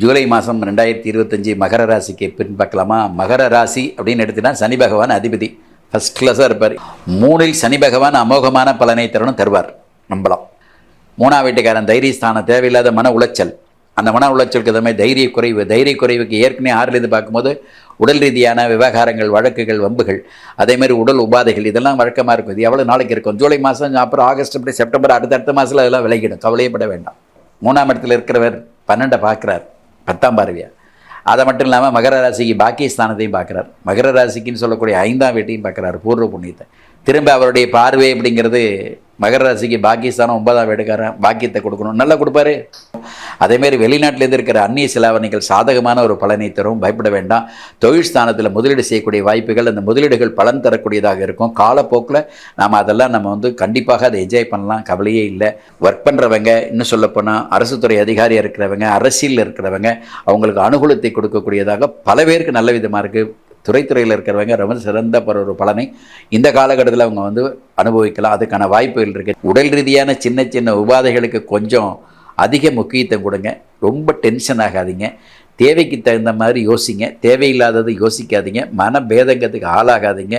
ஜூலை மாதம் ரெண்டாயிரத்தி இருபத்தஞ்சி மகர ராசிக்கு பின்பற்றலாமா மகர ராசி அப்படின்னு எடுத்துனா சனி பகவான் அதிபதி. ஃபஸ்ட் கிளாஸாக இருப்பார். மூணில் சனி பகவான் அமோகமான பலனை தரணும் தருவார். நம்பலாம். மூணாம் வீட்டுக்காரன் தைரியஸ்தானம் தேவையில்லாத மன உளைச்சல். அந்த மன உளைச்சலுக்கு எதுவுமே தைரிய குறைவு தைரிய குறைவுக்கு ஏற்கனவே ஆறிலிருந்து பார்க்கும்போது உடல் ரீதியான விவகாரங்கள் வழக்குகள் வம்புகள் அதேமாதிரி உடல் உபாதைகள் இதெல்லாம் வழக்கமாக இருக்கும். இது எவ்வளோ நாளைக்கு இருக்கும்? ஜூலை மாதம் அப்புறம் ஆகஸ்ட் அப்படி செப்டம்பர் அடுத்தடுத்த மாதத்தில் அதெல்லாம் விலகிடும். கவலையப்பட வேண்டாம். மூணாம் இடத்துல இருக்கிறவர் பன்னெண்டை பார்க்குறார். பத்தாம் பார்வையா? அதை மட்டும் இல்லாமல் மகர ராசிக்கு பாக்கிய ஸ்தானத்தையும் பார்க்குறார். மகர ராசிக்குன்னு சொல்லக்கூடிய ஐந்தாம் வீட்டையும் பார்க்குறாரு பூர்வ புண்ணியத்தை. திரும்ப அவருடைய பார்வை அப்படிங்கிறது மகர ராசிக்கு பாக்கியஸ்தானம் ஒன்பதாம் வீடுக்காரன் பாக்கியத்தை கொடுக்கணும். நல்லா கொடுப்பாரு. அதேமாரி வெளிநாட்டிலேருந்து இருக்கிற அந்நிய செலாவணிகள் சாதகமான ஒரு பலனை தரும். பயப்பட வேண்டாம். தொழில் ஸ்தானத்தில் முதலீடு செய்யக்கூடிய வாய்ப்புகள் அந்த முதலீடுகள் பலன் தரக்கூடியதாக இருக்கும். காலப்போக்கில் நாம் அதெல்லாம் நம்ம வந்து கண்டிப்பாக அதை என்ஜாய் பண்ணலாம். கவலையே இல்லை. ஒர்க் பண்ணுறவங்க இன்னும் சொல்லப்போனால் அரசு துறை அதிகாரியாக இருக்கிறவங்க அரசியலில் இருக்கிறவங்க அவங்களுக்கு அனுகூலத்தை கொடுக்கக்கூடியதாக பல பேருக்கு நல்ல விதமாக இருக்குது துறைத்துறையில் இருக்கிறவங்க ரொம்ப சிறந்த ஒரு பலனை இந்த காலகட்டத்தில் அவங்க வந்து அனுபவிக்கலாம். அதுக்கான வாய்ப்புகள் இருக்குது உடல் ரீதியான சின்ன சின்ன உபாதைகளுக்கு கொஞ்சம் அதிக முக்கியத்துவம் கொடுங்க. ரொம்ப டென்ஷன் ஆகாதீங்க. தேவைக்கு தகுந்த மாதிரி யோசிங்க. தேவையில்லாதது யோசிக்காதீங்க. மன பேதங்கத்துக்கு ஆளாகாதீங்க.